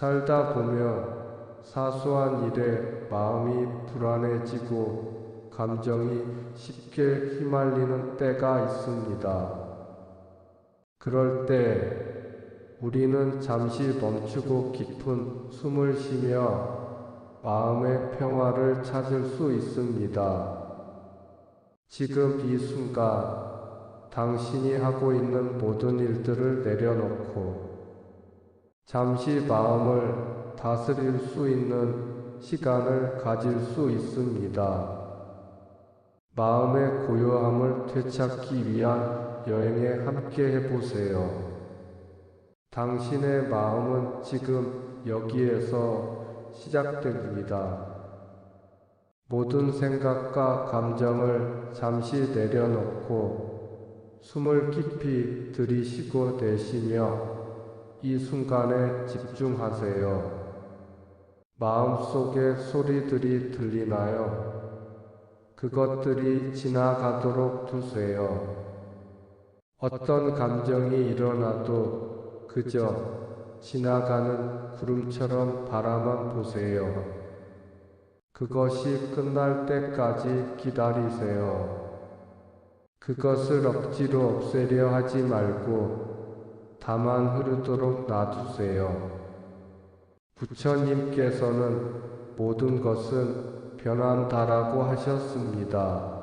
살다 보면 사소한 일에 마음이 불안해지고 감정이 쉽게 휘말리는 때가 있습니다. 그럴 때 우리는 잠시 멈추고 깊은 숨을 쉬며 마음의 평화를 찾을 수 있습니다. 지금 이 순간 당신이 하고 있는 모든 일들을 내려놓고 잠시 마음을 다스릴 수 있는 시간을 가질 수 있습니다. 마음의 고요함을 되찾기 위한 여행에 함께 해보세요. 당신의 마음은 지금 여기에서 시작됩니다. 모든 생각과 감정을 잠시 내려놓고 숨을 깊이 들이쉬고 내쉬며 이 순간에 집중하세요. 마음속에 소리들이 들리나요? 그것들이 지나가도록 두세요. 어떤 감정이 일어나도 그저 지나가는 구름처럼 바라만 보세요. 그것이 끝날 때까지 기다리세요. 그것을 억지로 없애려 하지 말고 다만 흐르도록 놔두세요. 부처님께서는 모든 것은 변한다라고 하셨습니다.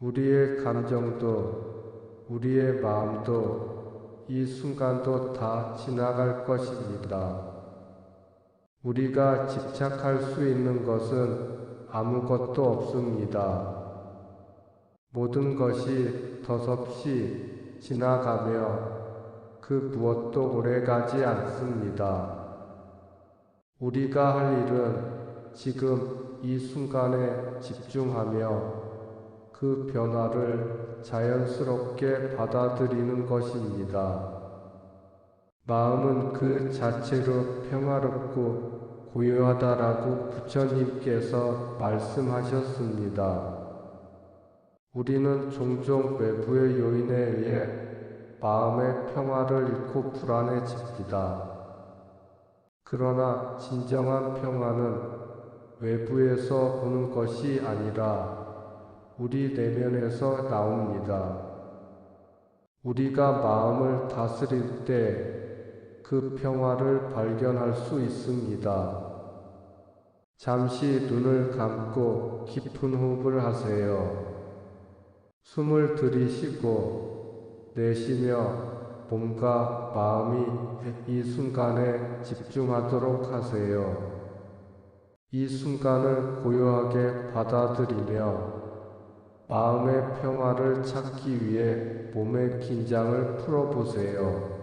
우리의 감정도 우리의 마음도 이 순간도 다 지나갈 것입니다. 우리가 집착할 수 있는 것은 아무것도 없습니다. 모든 것이 덧없이 지나가며 그 무엇도 오래가지 않습니다. 우리가 할 일은 지금 이 순간에 집중하며 그 변화를 자연스럽게 받아들이는 것입니다. 마음은 그 자체로 평화롭고 고요하다라고 부처님께서 말씀하셨습니다. 우리는 종종 외부의 요인에 의해 마음의 평화를 잃고 불안해집니다. 그러나 진정한 평화는 외부에서 오는 것이 아니라 우리 내면에서 나옵니다. 우리가 마음을 다스릴 때 그 평화를 발견할 수 있습니다. 잠시 눈을 감고 깊은 호흡을 하세요. 숨을 들이쉬고 내쉬며 몸과 마음이 이 순간에 집중하도록 하세요. 이 순간을 고요하게 받아들이며 마음의 평화를 찾기 위해 몸의 긴장을 풀어보세요.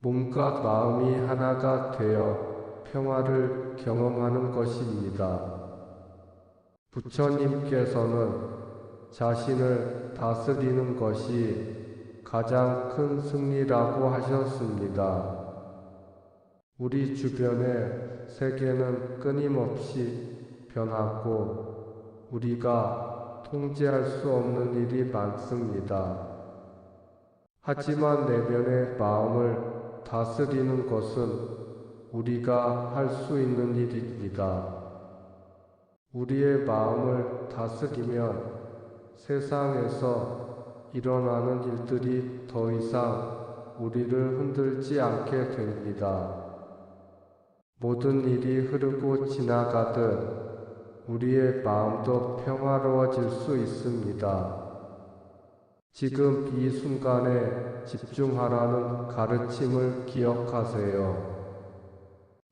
몸과 마음이 하나가 되어 평화를 경험하는 것입니다. 부처님께서는 자신을 다스리는 것이 가장 큰 승리라고 하셨습니다. 우리 주변의 세계는 끊임없이 변하고 우리가 통제할 수 없는 일이 많습니다. 하지만 내면의 마음을 다스리는 것은 우리가 할 수 있는 일입니다. 우리의 마음을 다스리면 세상에서 일어나는 일들이 더 이상 우리를 흔들지 않게 됩니다. 모든 일이 흐르고 지나가듯 우리의 마음도 평화로워질 수 있습니다. 지금 이 순간에 집중하라는 가르침을 기억하세요.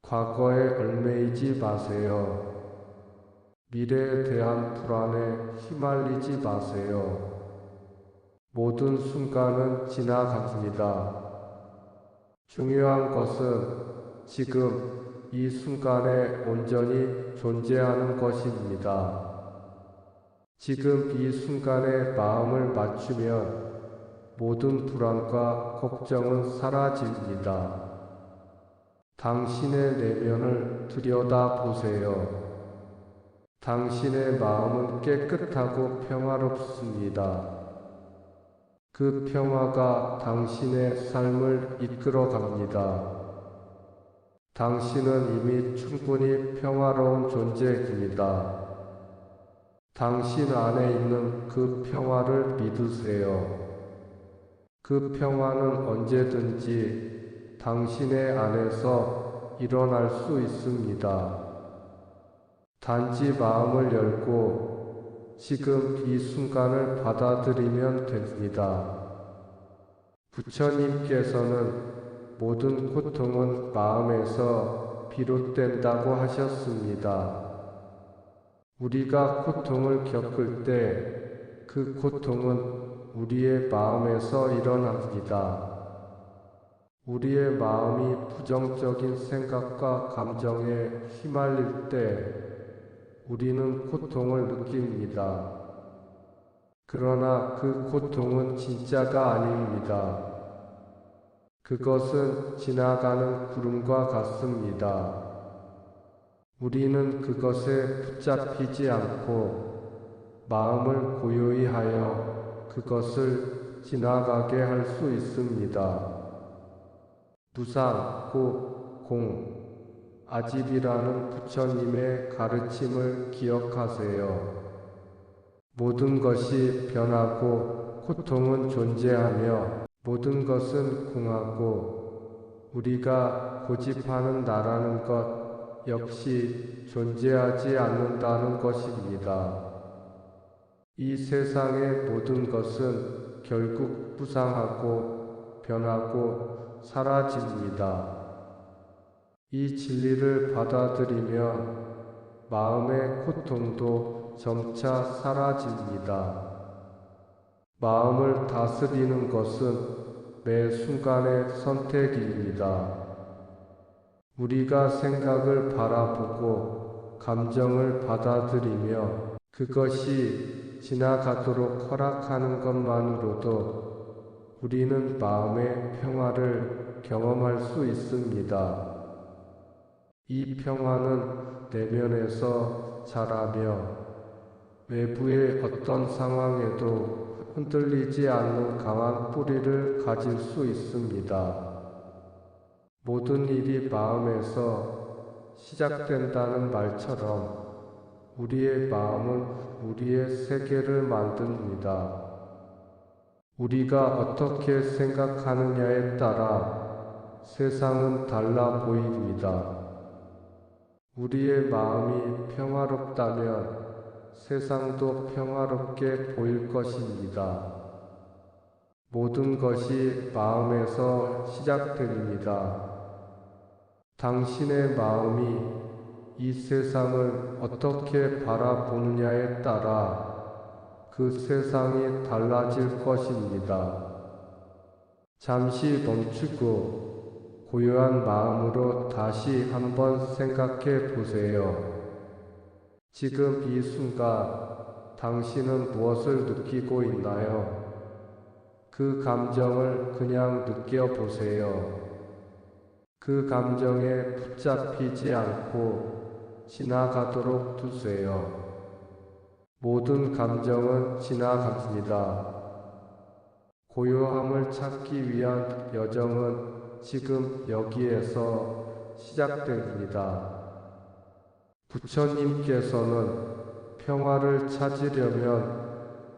과거에 얽매이지 마세요. 미래에 대한 불안에 휘말리지 마세요. 모든 순간은 지나갑니다. 중요한 것은 지금 이 순간에 온전히 존재하는 것입니다. 지금 이 순간에 마음을 맞추면 모든 불안과 걱정은 사라집니다. 당신의 내면을 들여다 보세요. 당신의 마음은 깨끗하고 평화롭습니다. 그 평화가 당신의 삶을 이끌어 갑니다. 당신은 이미 충분히 평화로운 존재입니다. 당신 안에 있는 그 평화를 믿으세요. 그 평화는 언제든지 당신의 안에서 일어날 수 있습니다. 단지 마음을 열고 지금 이 순간을 받아들이면 됩니다. 부처님께서는 모든 고통은 마음에서 비롯된다고 하셨습니다. 우리가 고통을 겪을 때 그 고통은 우리의 마음에서 일어납니다. 우리의 마음이 부정적인 생각과 감정에 휘말릴 때 우리는 고통을 느낍니다. 그러나 그 고통은 진짜가 아닙니다. 그것은 지나가는 구름과 같습니다. 우리는 그것에 붙잡히지 않고 마음을 고요히 하여 그것을 지나가게 할 수 있습니다. 무상, 고, 공, 아집이라는 부처님의 가르침을 기억하세요. 모든 것이 변하고 고통은 존재하며 모든 것은 공하고 우리가 고집하는 나라는 것 역시 존재하지 않는다는 것입니다. 이 세상의 모든 것은 결국 부상하고 변하고 사라집니다. 이 진리를 받아들이면 마음의 고통도 점차 사라집니다. 마음을 다스리는 것은 매 순간의 선택입니다. 우리가 생각을 바라보고 감정을 받아들이며 그것이 지나가도록 허락하는 것만으로도 우리는 마음의 평화를 경험할 수 있습니다. 이 평화는 내면에서 자라며 외부의 어떤 상황에도 흔들리지 않는 강한 뿌리를 가질 수 있습니다. 모든 일이 마음에서 시작된다는 말처럼 우리의 마음은 우리의 세계를 만듭니다. 우리가 어떻게 생각하느냐에 따라 세상은 달라 보입니다. 우리의 마음이 평화롭다면 세상도 평화롭게 보일 것입니다. 모든 것이 마음에서 시작됩니다. 당신의 마음이 이 세상을 어떻게 바라보느냐에 따라 그 세상이 달라질 것입니다. 잠시 멈추고 고요한 마음으로 다시 한번 생각해 보세요. 지금 이 순간 당신은 무엇을 느끼고 있나요? 그 감정을 그냥 느껴보세요. 그 감정에 붙잡히지 않고 지나가도록 두세요. 모든 감정은 지나갑니다. 고요함을 찾기 위한 여정은 지금 여기에서 시작됩니다. 부처님께서는 평화를 찾으려면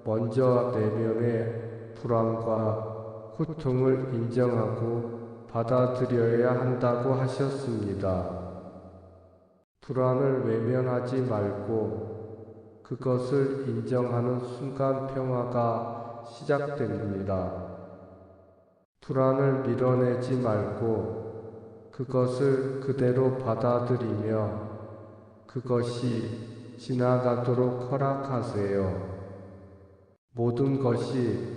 먼저 내면의 불안과 고통을 인정하고 받아들여야 한다고 하셨습니다. 불안을 외면하지 말고 그것을 인정하는 순간 평화가 시작됩니다. 불안을 밀어내지 말고 그것을 그대로 받아들이며 그것이 지나가도록 허락하세요. 모든 것이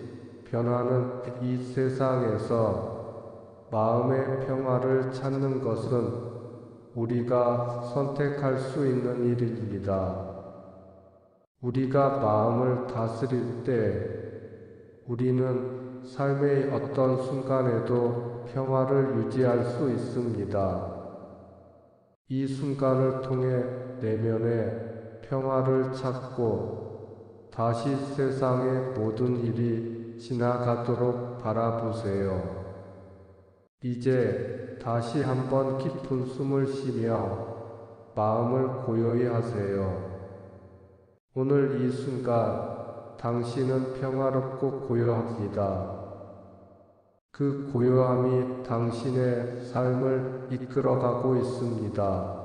변하는 이 세상에서 마음의 평화를 찾는 것은 우리가 선택할 수 있는 일입니다. 우리가 마음을 다스릴 때 우리는 삶의 어떤 순간에도 평화를 유지할 수 있습니다. 이 순간을 통해 내면의 평화를 찾고 다시 세상의 모든 일이 지나가도록 바라보세요. 이제 다시 한번 깊은 숨을 쉬며 마음을 고요히 하세요. 오늘 이 순간 당신은 평화롭고 고요합니다. 그 고요함이 당신의 삶을 이끌어가고 있습니다.